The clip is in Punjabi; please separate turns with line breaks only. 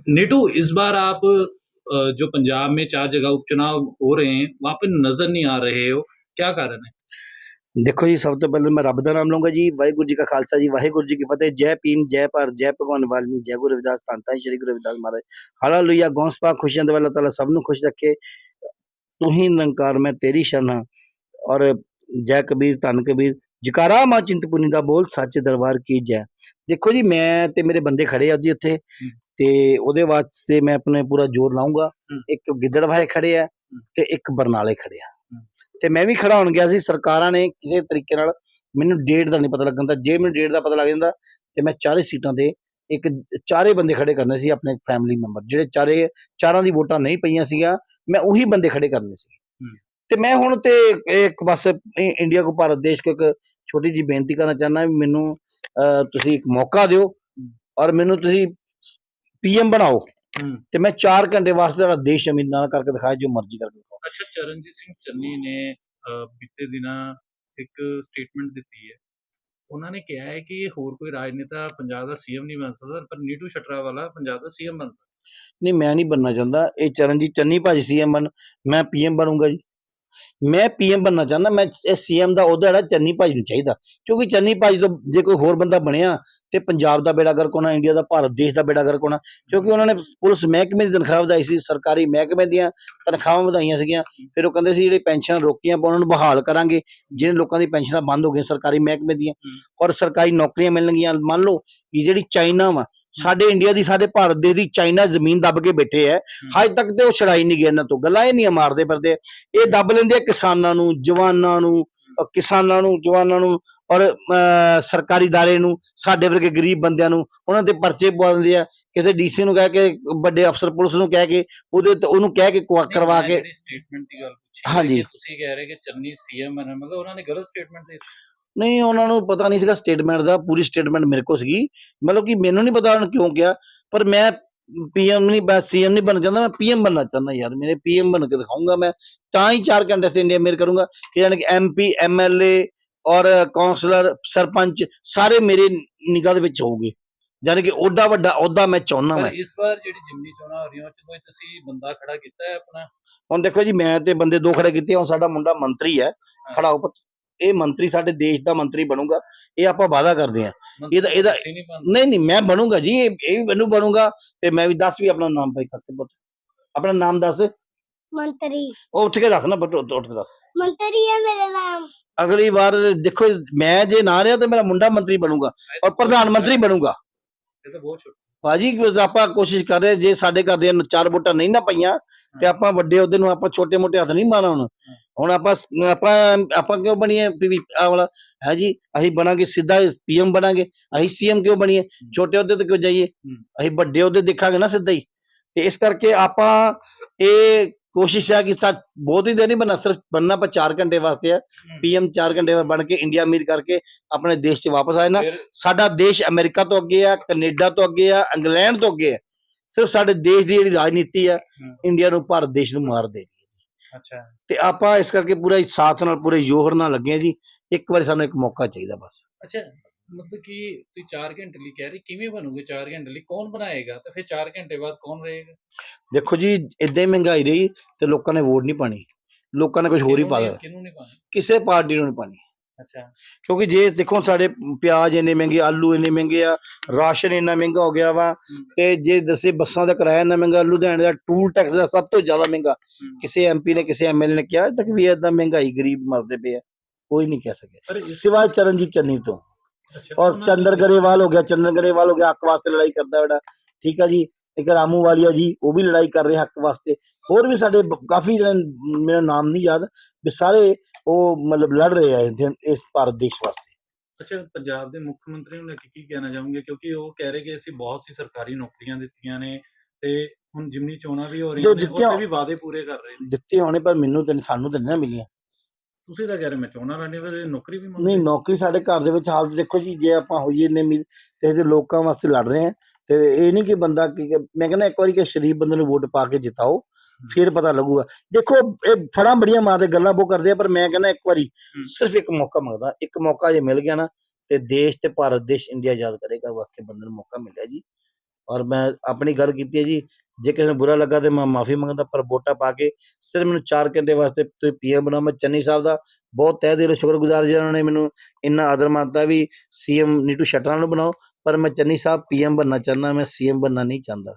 नीटू इस बार आप अ, जो पंजाब में चार जगह उपचुनाव हो रहे हैं वहां पे नजर नहीं आ रहे हो क्या कारण है
ਦੇਖੋ ਜੀ ਸਭ ਤੋਂ ਪਹਿਲਾਂ ਮੈਂ ਰੱਬ ਦਾ ਨਾਮ ਲਵਾਂਗਾ ਜੀ ਵਾਹਿਗੁਰੂ ਜੀ ਕਾ ਖਾਲਸਾ ਜੀ ਵਾਹਿਗੁਰੂ ਜੀ ਕੀ ਫਤਿਹ ਜੈ ਭੀਮ ਜੈ ਭਾਰਤ ਜੈ ਭਗਵਾਨ ਵਾਲਮੀਕ ਜੈ ਗੁਰੂ ਰਵਿਦਾਸ ਧੰਨ ਧੰਨ ਸ਼੍ਰੀ ਗੁਰੂ ਰਵਿਦਾਸ ਮਹਾਰਾਜ ਹਾਲੇਲੂਇਆ ਗੌਂਸਪਾ ਖੁਸ਼ੀਆਂ ਦੇ ਵਾਲਾ ਤਾਲਾ ਸਭ ਨੂੰ ਖੁਸ਼ ਰੱਖੇ ਤੂੰ ਹੀ ਨਿਰੰਕਾਰ ਮੈਂ ਤੇਰੀ ਸ਼ਰਨ ਹਾਂ ਔਰ ਜੈ ਕਬੀਰ ਧੰਨ ਕਬੀਰ ਜਕਾਰਾ ਮਾ ਚਿੰਤਪੁਰਨੀ ਦਾ ਬੋਲ ਸੱਚੇ ਦਰਬਾਰ ਕੀ ਜੈ ਦੇਖੋ ਜੀ ਮੈਂ ਤੇ ਮੇਰੇ ਬੰਦੇ ਖੜੇ ਆ ਜੀ ਉੱਥੇ ਤੇ ਉਹਦੇ ਵਾਸਤੇ ਮੈਂ ਆਪਣੇ ਪੂਰਾ ਜ਼ੋਰ ਲਾਉਂਗਾ। ਇੱਕ ਗਿੱਦੜਵਾਹੇ ਖੜੇ ਆ ਤੇ ਇੱਕ ਬਰਨਾਲੇ ਖੜੇ ਆ। ਤੇ ਮੈਂ ਵੀ ਖੜਾ ਹੋਣ ਗਿਆ ਸੀ ਸਰਕਾਰਾਂ ਨੇ ਕਿਸੇ ਤਰੀਕੇ ਨਾਲ ਮੈਨੂੰ ਡੇਟ ਦਾ ਨਹੀਂ ਪਤਾ ਲੱਗਣ ਦਾ ਜੇ ਮੈਨੂੰ ਡੇਟ ਦਾ ਪਤਾ ਲੱਗ ਜਾਂਦਾ ਤੇ ਮੈਂ ਚਾਰੇ ਸੀਟਾਂ ਤੇ ਇੱਕ ਚਾਰੇ ਬੰਦੇ ਖੜੇ ਕਰਨੇ ਸੀ ਆਪਣੇ ਫੈਮਿਲੀ ਮੈਂਬਰ ਜਿਹੜੇ ਚਾਰੇ ਚਾਰਾਂ ਦੀ ਵੋਟਾਂ ਨਹੀਂ ਪਈਆਂ ਸੀਗੀਆਂ ਮੈਂ ਉਹੀ ਬੰਦੇ ਖੜੇ ਕਰਨੇ ਸੀ। ਤੇ ਮੈਂ ਹੁਣ ਤੇ ਇੱਕ ਬਸ ਇੰਡੀਆ ਕੋ ਭਾਰਤ ਦੇਸ਼ ਕੋ ਇੱਕ ਛੋਟੀ ਜੀ ਬੇਨਤੀ ਕਰਨਾ ਚਾਹੁੰਦਾ ਵੀ ਮੈਨੂੰ ਤੁਸੀਂ ਇੱਕ ਮੌਕਾ ਦਿਓ ਔਰ ਮੈਨੂੰ ਤੁਸੀਂ ਪੀਐਮ ਬਣਾਓ ਤੇ ਮੈਂ 4 ਘੰਟੇ ਵਾਸਤੇ ਜਿਹੜਾ ਦੇਸ਼ ਜ਼ਮੀਨ ਨਾਲ ਕਰਕੇ ਦਿਖਾਇਆ ਜੋ ਮਰਜ਼ੀ ਕਰਕੇ ਦਿਖਾਓ।
ਅੱਛਾ ਚਰਨਜੀਤ ਸਿੰਘ ਚੰਨੀ ਨੇ ਬੀਤੇ ਦਿਨਾਂ ਇੱਕ ਸਟੇਟਮੈਂਟ ਦਿੱਤੀ ਹੈ। ਉਹਨਾਂ ਨੇ ਕਿਹਾ ਹੈ ਕਿ ਹੋਰ ਕੋਈ ਰਾਜਨੇਤਾ ਪੰਜਾਬ ਦਾ ਸੀਐਮ ਨਹੀਂ ਬਣ ਸਕਦਾ ਪਰ ਨੀਟੂ ਸ਼ਟਰਾ ਵਾਲਾ ਪੰਜਾਬ ਦਾ ਸੀਐਮ ਬਣ ਸਕਦਾ।
ਨਹੀਂ ਮੈਂ ਨਹੀਂ ਬਣਨਾ ਚਾਹੁੰਦਾ। ਇਹ ਚਰਨਜੀਤ ਚੰਨੀ ਭਾਜੀ ਸੀਐਮ ਬਣ ਮੈਂ ਪੀਐਮ ਬਣੂਗਾ ਜੀ। ਮੈਂ ਪੀਐਮ ਬਣਨਾ ਚਾਹੁੰਦਾ ਮੈਂ ਇਹ ਸੀਐਮ ਦਾ ਉਹਦਾ ਜਿਹੜਾ ਚੰਨੀ ਭਾਜੀ ਨੂੰ ਚਾਹੀਦਾ ਕਿਉਂਕਿ ਚੰਨੀ ਭਾਜੀ ਤੋਂ ਜੇ ਕੋਈ ਹੋਰ ਬੰਦਾ ਬਣਿਆ ਤੇ ਪੰਜਾਬ ਦਾ ਬੇੜਾ ਗਰਕ ਹੋਣਾ ਇੰਡੀਆ ਦਾ ਭਾਰਤ ਦੇਸ਼ ਦਾ ਬੇੜਾ ਗਰਕ ਹੋਣਾ ਕਿਉਂਕਿ ਉਹਨਾਂ ਨੇ ਪੁਲਿਸ ਮਹਿਕਮੇ ਦੀ ਤਨਖਾਹ ਵਧਾਈ ਸੀ ਸਰਕਾਰੀ ਮਹਿਕਮੇ ਦੀਆਂ ਤਨਖਾਹਾਂ ਵਧਾਈਆਂ ਸੀਗੀਆਂ ਫਿਰ ਉਹ ਕਹਿੰਦੇ ਸੀ ਜਿਹੜੇ ਪੈਨਸ਼ਨ ਰੋਕੀਆਂ ਆਪਾਂ ਉਹਨਾਂ ਨੂੰ ਬਹਾਲ ਕਰਾਂਗੇ ਜਿਹੜੇ ਲੋਕਾਂ ਦੀ ਪੈਨਸ਼ਨਾਂ ਬੰਦ ਹੋ ਗਈਆਂ ਸਰਕਾਰੀ ਮਹਿਕਮੇ ਦੀਆਂ। ਔਰ ਸਰਕਾਰੀ ਨੌਕਰੀਆਂ ਮਿਲਣਗੀਆਂ ਮੰਨ ਲਓ ਕਿ ਜਿਹੜੀ ਚਾਈਨਾ ਵਾ ਸਾਡੇ ਇੰਡੀਆ ਦੀ ਸਾਡੇ ਭਾਰਤ ਦੇ ਦੀ ਚਾਈਨਾ ਜ਼ਮੀਨ ਦੱਬ ਕੇ ਬੈਠੇ ਐ। ਹਜੇ ਤੱਕ ਤੇ ਉਹ ਛੜਾਈ ਨਹੀਂ ਗਏ ਇਹਨਾਂ ਤੋਂ। ਗੱਲਾਂ ਇਹ ਨਹੀਂ ਮਾਰਦੇ ਫਿਰਦੇ। ਇਹ ਦੱਬ ਲੈਂਦੇ ਆ ਕਿਸਾਨਾਂ ਨੂੰ ਜਵਾਨਾਂ ਨੂੰ ਕਿਸਾਨਾਂ ਨੂੰ ਜਵਾਨਾਂ ਨੂੰ ਔਰ ਸਰਕਾਰੀ ਦਾਰੇ ਨੂੰ ਸਾਡੇ ਵਰਗੇ ਗਰੀਬ ਬੰਦਿਆਂ ਨੂੰ। ਉਹਨਾਂ ਤੇ ਪਰਚੇ ਪਵਾ ਦਿੰਦੇ ਆ। ਕਿਸੇ ਡੀਸੀ ਨੂੰ ਕਹਿ ਕੇ ਵੱਡੇ ਅਫਸਰ ਪੁਲਿਸ ਨੂੰ ਕਹਿ ਕੇ ਉਹਦੇ ਤੇ ਉਹਨੂੰ ਕਹਿ ਕੇ ਕੁਆ- ਕਰਵਾ ਕੇ।
ਜਿਹੜੀ ਸਟੇਟਮੈਂਟ ਦੀ ਗੱਲ ਪੁੱਛੀ ਹੈ
ਹਾਂਜੀ।
ਤੁਸੀਂ ਕਹਿ ਰਹੇ ਕਿ ਚੰਨੀ ਸੀਐਮ ਮਤਲਬ ਉਹਨਾਂ ਨੇ ਗਲਤ ਸਟੇਟਮੈਂਟ ਦਿੱਤੀ।
ਨਹੀਂ ਉਹਨਾਂ ਨੂੰ ਪਤਾ ਨਹੀਂ ਸੀਗਾ ਸਟੇਟਮੈਂਟ ਦਾ ਪੂਰੀ ਸਟੇਟਮੈਂਟ ਮੇਰੇ ਕੋਲ ਸੀਗੀ। ਮਤਲਬ ਕਿ ਮੈਨੂੰ ਨਹੀਂ ਪਤਾ ਉਹਨਾਂ ਕਿਉਂ ਕਿਹਾ ਪਰ ਮੈਂ ਪੀਐਮ ਨਹੀਂ ਬਸ ਸੀਐਮ ਨਹੀਂ ਬਣਨਾ ਚਾਹੁੰਦਾ ਮੈਂ ਪੀਐਮ ਬਣਨਾ ਚਾਹੁੰਦਾ ਯਾਰ ਮੇਰੇ ਪੀਐਮ ਬਣ ਕੇ ਦਿਖਾਊਂਗਾ ਮੈਂ। ਤਾਂ ਹੀ 4 ਘੰਟੇ ਤੇ ਇੰਡੀਆ ਮੇਰ ਕਰੂੰਗਾ ਕਿ ਯਾਨੀ ਕਿ ਐਮਪੀ ਐਮਐਲਏ ਔਰ ਕਾਉਂਸਲਰ ਸਰਪੰਚ ਸਾਰੇ ਮੇਰੇ ਨਿਗਾਹ ਦੇ ਵਿੱਚ ਹੋਊਗੇ। ਯਾਨੀ ਕਿ ਓਡਾ ਵੱਡਾ ਅਹੁਦਾ ਮੈਂ ਚਾਹੁੰਦਾ ਮੈਂ।
ਇਸ ਵਾਰ ਜਿਹੜੀ ਜਿਮਨੀ ਚੋਣਾਂ ਹੋ ਰਹੀਆਂ ਉਹ ਚ ਕੋਈ ਤੁਸੀਂ ਬੰਦਾ ਖੜਾ ਕੀਤਾ ਹੈ ਆਪਣਾ?
ਹੁਣ ਦੇਖੋ ਜੀ ਮੈਂ ਤੇ ਬੰਦੇ ਦੋ ਖੜੇ ਕੀਤੇ ਹੁਣ ਸਾਡਾ ਮੁੰਡਾ ਮੰਤਰੀ ਹੈ ਖੜਾ ਉਪ ਇਹ ਮੰਤਰੀ ਸਾਡੇ ਦੇਸ਼ ਦਾ ਮੰਤਰੀ ਬਣੂਗਾ ਇਹ ਆਪਾਂ ਵਾਅਦਾ ਕਰਦੇ ਹਾਂ। ਇਹਦਾ ਇਹਦਾ
ਨਹੀਂ
ਨਹੀਂ ਮੈਂ ਬਣੂੰਗਾ ਜੀ ਇਹ ਵੀ ਮੈਨੂੰ ਬਣੂਗਾ ਤੇ ਮੈਂ ਵੀ ਦੱਸ ਵੀ ਆਪਣਾ ਨਾਮ ਭਾਈ ਕਰਕੇ ਪੁੱਤ। ਆਪਣਾ ਨਾਮ ਦੱਸ।
ਮੰਤਰੀ।
ਉਹ ਉੱਠ ਕੇ ਦੱਸ ਨਾ ਬੱਟ ਉੱਠ ਕੇ ਦੱਸ।
ਮੰਤਰੀ ਹੈ ਮੇਰਾ ਨਾਮ।
ਅਗਲੀ ਵਾਰ ਦੇਖੋ ਮੈਂ ਜੇ ਨਾ ਰਿਹਾ ਤੇ ਮੇਰਾ ਮੁੰਡਾ ਮੰਤਰੀ ਬਣੂਗਾ ਔਰ ਪ੍ਰਧਾਨ ਮੰਤਰੀ ਬਣੂਗਾ।
ਇਹ ਤਾਂ ਬਹੁਤ ਛੋਟਾ।
ਭਾਜੀ ਆਪਾਂ ਕੋਸ਼ਿਸ਼ ਕਰ ਰਹੇ ਜੇ ਸਾਡੇ ਘਰ ਦੇ ਚਾਰ ਵੋਟਾਂ ਨਹੀਂ ਨਾ ਪਈਆਂ ਤੇ ਆਪਾਂ ਵੱਡੇ ਉਹਦੇ ਨੂੰ ਆਪਾਂ ਛੋਟੇ ਮੋਟੇ ਹੱਥ ਨਹੀਂ ਮਾਰਨਾ ਹੁਣ। ਹੁਣ ਆਪਾਂ ਆਪਾਂ ਆਪਾਂ ਕਿਉਂ ਬਣੀਏ ਵੀ ਆਹ ਵਾਲਾ? ਹੈ ਜੀ ਅਸੀਂ ਬਣਾਂਗੇ ਸਿੱਧਾ ਪੀਐਮ ਬਣਾਂਗੇ। ਅਸੀਂ ਸੀਐਮ ਕਿਉਂ ਬਣੀਏ? ਛੋਟੇ ਉਹਦੇ ਤੇ ਕਿਉਂ ਜਾਈਏ? ਅਸੀਂ ਵੱਡੇ ਉਹਦੇ ਦੇਖਾਂਗੇ ਨਾ ਸਿੱਧਾ ਹੀ। ਤੇ ਇਸ ਕਰਕੇ ਆਪਾਂ ਇਹ ਕੋਸ਼ਿਸ਼ ਹੈ ਕਿ ਸਾ ਬਹੁਤ ਹੀ ਦੇਰ ਨਹੀਂ ਬਣਨਾ ਸਿਰਫ ਬਣਨਾ ਆਪਾਂ 4 ਘੰਟੇ ਵਾਸਤੇ ਹੈ। ਪੀਐਮ 4 ਘੰਟੇ ਬਣ ਕੇ ਇੰਡੀਆ ਅਮੀਰ ਕਰਕੇ ਆਪਣੇ ਦੇਸ਼ 'ਚ ਵਾਪਸ ਆਏ ਨਾ ਸਾਡਾ ਦੇਸ਼ ਅਮਰੀਕਾ ਤੋਂ ਅੱਗੇ ਆ ਕੈਨੇਡਾ ਤੋਂ ਅੱਗੇ ਆ ਇੰਗਲੈਂਡ ਤੋਂ ਅੱਗੇ ਆ। ਸਿਰਫ ਸਾਡੇ ਦੇਸ਼ ਦੀ ਜਿਹੜੀ ਰਾਜਨੀਤੀ ਆ। ਇੰਡੀਆ ਨੂੰ ਭਾਰਤ ਦੇਸ਼ ਨੂੰ ਮਾਰ ਦੇ
ਅੱਛਾ।
ਤੇ ਆਪਾਂ ਇਸ ਕਰਕੇ ਪੂਰਾ ਹੀ ਸਾਥ ਨਾਲ ਪੂਰੇ ਜੋਹਰ ਨਾਲ ਲੱਗੇ ਆ ਜੀ। ਇੱਕ ਵਾਰੀ ਸਾਨੂੰ ਇੱਕ ਮੌਕਾ ਚਾਹੀਦਾ ਬਸ।
ਅੱਛਾ ਮਤਲਬ ਕਿ ਤੁਸੀਂ 4 ਘੰਟੇ ਲਈ ਕਹਿ ਰਹੇ ਕਿਵੇਂ ਬਣੋਗੇ 4 ਘੰਟੇ ਲਈ? ਕੌਣ ਬਣਾਏਗਾ ਤੇ ਫਿਰ 4 ਘੰਟੇ ਬਾਅਦ ਕੌਣ ਰਹੇਗਾ?
ਦੇਖੋ ਜੀ ਇਦਾਂ ਹੀ ਮਹਿੰਗਾਈ ਰਹੀ ਤੇ ਲੋਕਾਂ ਨੇ ਵੋਟ ਨਹੀਂ ਪਾਣੀ। ਲੋਕਾਂ ਨੇ ਕੁਝ ਹੋਰ ਹੀ ਪਾ ਦੇਣਾ।
ਕਿਹਨੂੰ ਨਹੀਂ ਪਾਣਾ?
ਕਿਸੇ ਪਾਰਟੀ ਨੂੰ ਨਹੀਂ ਪਾਣੀ।
ਅੱਛਾ।
ਕਿਉਂਕਿ ਜੇ ਦੇਖੋ ਸਾਡੇ ਪਿਆਜ਼ ਇੰਨੇ ਮਹਿੰਗੇ ਆਲੂ ਇੰਨੇ ਮਹਿੰਗੇ ਆ ਰਾਸ਼ਨ ਇੰਨਾ ਮਹਿੰਗਾ ਹੋ ਗਿਆ ਵਾ ਤੇ ਜੇ ਦੱਸੇ ਬੱਸਾਂ ਦਾ ਕਿਰਾਇਆ ਇੰਨਾ ਮਹਿੰਗਾ ਲੁਧਿਆਣੇ ਦਾ ਟੂਲ ਟੈਕਸ ਦਾ ਸਭ ਤੋਂ ਜ਼ਿਆਦਾ ਮਹਿੰਗਾ ਕਿਸੇ ਐਮਪੀ ਨੇ ਕਿਸੇ ਐਮਐਲਏ ਨੇ ਕਿਹਾ ਤੱਕ ਵੀ ਏਦਾਂ ਮਹਿੰਗਾਈ ਗਰੀਬ ਮਰਦੇ ਪਏ ਆ। ਕੋਈ ਨਹੀਂ ਕਹਿ ਸਕਿਆ। ਸਿਵਾਏ ਚਰਨਜੀਤ ਚੰਨੀ ਤੋਂ। ਔਰ ਚੰਦਰ ਗਰੇਵਾਲ ਹੋ ਗਿਆ ਚੰਦਰ ਗਰੇਵਾਲ ਹੋ ਗਿਆ ਹੱਕ ਵਾਸਤੇ ਲੜਾਈ ਕਰਦਾ ਬੜਾ ਠੀਕ ਆ ਜੀ? ਇੱਕ ਰਾਮੂ ਵਾਲੀਆ ਜੀ ਉਹ ਵੀ ਲੜਾਈ ਕਰ ਰਹੇ ਹੱਕ ਵਾਸਤੇ। ਹੋਰ ਵੀ ਸਾਡੇ ਕਾਫੀ ਜਿਹੜੇ ਮੇਰਾ ਨਾਮ ਨਹੀਂ ਯਾਦ ਵੀ ਸਾਰੇ ਉਹ ਮਤਲਬ ਲੜ ਰਹੇ ਆ ਇਸ- ਇਸ ਭਾਰਤ ਦੇਸ਼ ਵਾਸਤੇ।
ਅੱਛਾ ਪੰਜਾਬ ਦੇ ਮੁੱਖ ਮੰਤਰੀ ਨੂੰ ਲੈ ਕੇ ਕੀ ਕਹਿਣਾ ਚਾਹੋਗੇ? ਕਿਉਂਕਿ ਉਹ ਕਹਿ ਰਹੇ ਕਿ ਅਸੀਂ ਬਹੁਤ ਸੀ ਸਰਕਾਰੀ ਨੌਕਰੀਆਂ ਦਿੱਤੀਆਂ ਨੇ ਤੇ ਹੁਣ ਜਿਮਨੀ ਚੋਣਾਂ ਵੀ ਹੋ ਰਹੀਆਂ
ਜੋ
ਨੇ ਉੱਥੇ ਵੀ ਵਾਅਦੇ ਪੂਰੇ ਕਰ ਰਹੇ ਨੇ।
ਦਿੱਤੇ ਹੋਣੇ ਪਰ ਮੈਨੂੰ ਤੇ ਸਾਨੂੰ ਤੇ ਨਹੀਂ ਮਿਲੀਆਂ।
ਤੁਸੀਂ ਤਾਂ ਕਹਿ ਰਹੇ ਮੈਂ ਚੋਣਾਂ ਲੜਨੀ ਫਿਰ ਨੌਕਰੀ ਵੀ
ਨਹੀਂ ਨੌਕਰੀ ਸਾਡੇ ਘਰ ਦੇ ਵਿੱਚ ਹਾਲਤ ਦੇਖੋ ਜੀ ਜੇ ਆਪਾਂ ਹੋਈਏ ਨੇ ਮਿਲ ਤੇ ਇਹਦੇ ਲੋਕਾਂ ਵਾਸਤੇ ਲੜ ਰਹੇ ਆ ਤੇ ਇਹ ਨਹੀਂ ਕਿ ਬੰਦਾ ਮੈਂ ਕਹਿੰਦਾ ਇੱਕ ਵਾਰੀ ਕਿ ਸ਼ਰੀਫ ਬੰਦੇ ਨੂੰ ਵੋਟ ਪਾ ਕੇ ਜਿਤਾਓ। ਫਿਰ ਪਤਾ ਲੱਗੂਗਾ। ਦੇਖੋ ਇਹ ਫੜਾਂ ਬੜੀਆਂ ਮਾਰਦੇ ਗੱਲਾਂ ਬਹੁਤ ਕਰਦੇ ਆ ਪਰ ਮੈਂ ਕਹਿੰਦਾ ਇੱਕ ਵਾਰੀ। ਸਿਰਫ ਇੱਕ ਮੌਕਾ ਮੰਗਦਾ। ਇੱਕ ਮੌਕਾ ਜੇ ਮਿਲ ਗਿਆ ਨਾ ਤੇ ਦੇਸ਼ ਤੇ ਭਾਰਤ ਦੇਸ਼ ਇੰਡੀਆ ਆਜ਼ਾਦ ਕਰੇਗਾ ਵਾਕਈ ਬੰਦੇ ਨੂੰ ਮੌਕਾ ਮਿਲਿਆ ਜੀ। ਔਰ ਮੈਂ ਆਪਣੀ ਗੱਲ ਕੀਤੀ ਹੈ ਜੀ ਜੇ ਕਿਸੇ ਨੂੰ ਬੁਰਾ ਲੱਗਾ ਤੇ ਮੈਂ ਮਾਫੀ ਮੰਗਦਾ ਪਰ ਵੋਟਾਂ ਪਾ ਕੇ ਸਿਰਫ ਮੈਨੂੰ 4 ਘੰਟੇ ਵਾਸਤੇ ਤੁਸੀਂ ਪੀਐਮ ਬਣਾਓ। ਮੈਂ ਚੰਨੀ ਸਾਹਿਬ ਦਾ ਬਹੁਤ ਤਹਿ ਦਿਲੋਂ ਸ਼ੁਕਰਗੁਜ਼ਾਰ ਜਿਹਨਾਂ ਨੇ ਮੈਨੂੰ ਇੰਨਾ ਆਦਰ ਮਾਨਤਾ ਵੀ ਸੀਐਮ ਨੀਟੂ ਸ਼ਟਰਾਂ ਨੂੰ ਬਣਾਓ। ਪਰ ਮੈਂ ਚੰਨੀ ਸਾਹਿਬ ਪੀਐਮ ਬਣਨਾ ਚਾਹੁੰਦਾ ਮੈਂ ਸੀਐਮ ਬਣਨਾ ਨਹੀਂ ਚਾਹੁੰਦਾ।